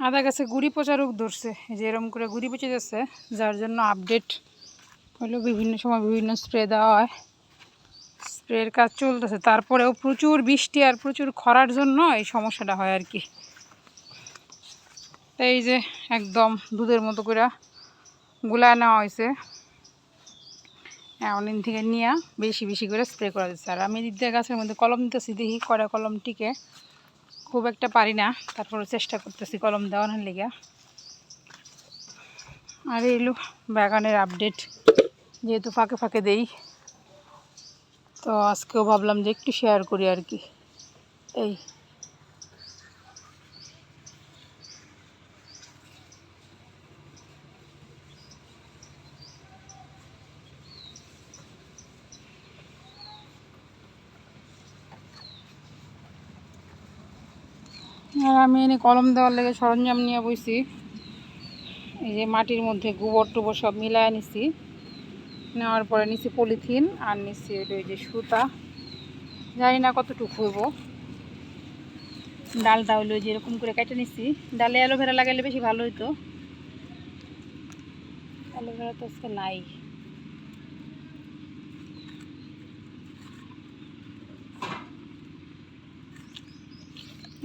আদা গাছে গুড়ি পচা রোগ ধরছে। যে এরকম করে গুড়ি পচে যাচ্ছে, যার জন্য আপডেট হলো বিভিন্ন সময় বিভিন্ন স্প্রে দেওয়া হয়। স্প্রের কাজ চলতেছে। তারপরেও প্রচুর বৃষ্টি আর প্রচুর খরার জন্য এই সমস্যাটা হয় আর কি। এই যে একদম দুধের মতো করে গুলায় নেওয়া হয়েছে। অনলাইন থেকে নিয়ে বেশি বেশি করে স্প্রে করা দিচ্ছে আর আমি দিদি গাছের মধ্যে কলম দিতেছি, দেখি কড়া কলম টিকে। খুব একটা পারি না। তারপরে চেষ্টা করতেছি কলম দেওয়ানোর লেগে। আর এলো বাগানের আপডেট যেহেতু ফাঁকে ফাঁকে দেই, তো আজকেও ভাবলাম যে একটু শেয়ার করি আর কি। এই আর আমি এনে কলম দেওয়ার লেগে সরঞ্জাম নিয়ে বইছি। এই যে মাটির মধ্যে গোবর টোবর সব মিলায় নিছি। নেওয়ার পরে নিছি পলিথিন আর নিছি ওই যে সুতা। জানি না কতটুকু হইব। ডালটা যে এরকম করে কেটে নিছি। ডালে অ্যালোভেরা লাগাইলে বেশি ভালো হইতো। অ্যালোভেরা তো আজকে নাই।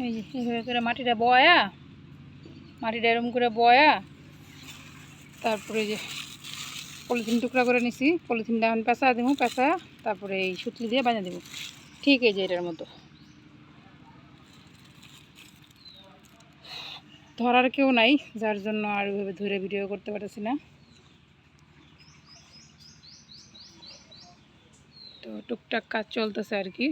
এই যে এইভাবে করে মাটিটা বয়া, মাটিটা এরম করে বয়া, তারপরে যে পলিথিন টুকরা করে নিছি, পলিথিনটা এখন পেঁচা দেবো, পেঁচা, তারপরে এই সুতলি দিয়ে বানিয়ে দেবো। ঠিক এই যে এটার মতো। ধরার কেউ নাই, যার জন্য আর ওইভাবে ধরে ভিডিও করতে পারতেছি না। তো টুকটাক কাজ চলতেছে আর কি।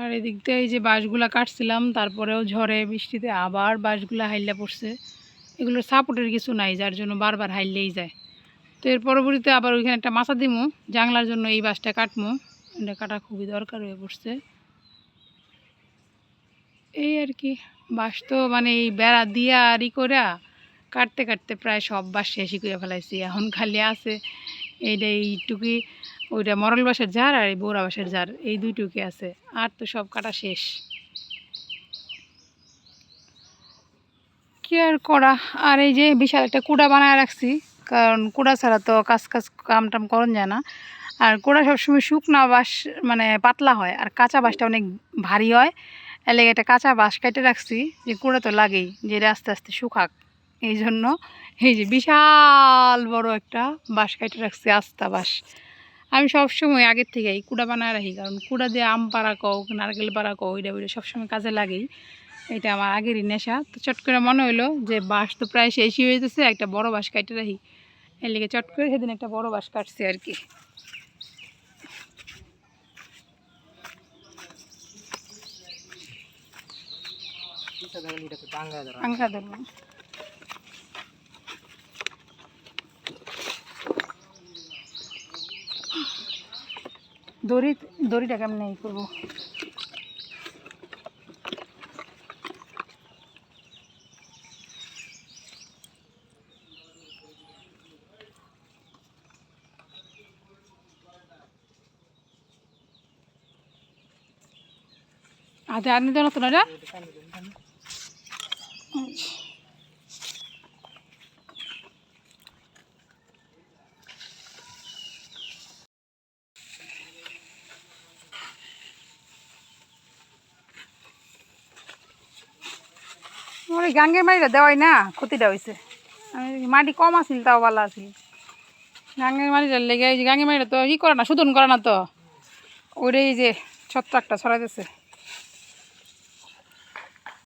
আর এদিক দিয়ে এই যে বাঁশগুলা কাটছিলাম, তারপরেও ঝড়ে বৃষ্টিতে আবার বাঁশগুলা হাইলা পড়ছে। এগুলোর সাপোর্টের কিছু নাই, যার জন্য বারবার হাইলেই যায়। তো এর পরবর্তীতে আবার ওইখানে একটা মাছা দিমু জাংলার জন্য এই বাঁশটা কাটমু। এটা কাটা খুবই দরকার হয়ে পড়ছে। এই আর কি, বাঁশ তো মানে এই বেড়া দিয়া আর ই করে কাটতে কাটতে প্রায় সব বাঁশ শেষই করে ফেলাইছি, এখন খালি আছে এইটা এইটুকুই, ওইটা মরল বাঁশের ঝাড় আর এই বৌরা বাঁশের ঝাড়, এই দুইটুকি আছে। আর তো সব কাটা শেষ। কি আর করা? আর এই যে বিশাল একটা কুড়া বানায় রাখছি, কারণ কুড়া ছাড়া তো কাজ কাজ কাম টাম করন যায় না। আর কুড়া সবসময় শুকনা বাঁশ মানে পাতলা হয়, আর কাঁচা বাঁশটা অনেক ভারী হয়। এর লেগে একটা কাঁচা বাঁশ কেটে রাখছি, যে কুড়া তো লাগেই, যে আস্তে আস্তে শুকাক। এই জন্য এই যে বিশাল বড় একটা বাঁশ কাটে রাখছি আস্তা বাঁশ। আমি সবসময় আগের থেকেই কুড়া বানায় রাখি কারণ কুড়া দিয়ে আম পাড়া কও নারকেল পাড়া কও ওইটা ওইটা সবসময় কাজে লাগেই। এটা আমার আগেরই নেশা। তো চট করে মনে হলো যে বাঁশ তো প্রায় শেষই হয়ে যেতেছে একটা বড় বাঁশ কাটে রাখি। এর লিগে চট করে সেদিন একটা বড় বাঁশ কাটছি আর কি। পাঙ্খা ধরবো দড়ি দড়িটা কেমন ই করব? হাতে আর নিতে আমার এই গাঙ্গের মাটিটা দেওয়াই না ক্ষতিটা হয়েছে আমি মাটি কম আছিল তাও ভালো আছিল। গাঙ্গের মাটিটা লেগে গাঙ্গের মাটিটা তো ই করে না শোধন করে না তো। ওইটাই যে ছত্রাকটা ছড়াইতেছে।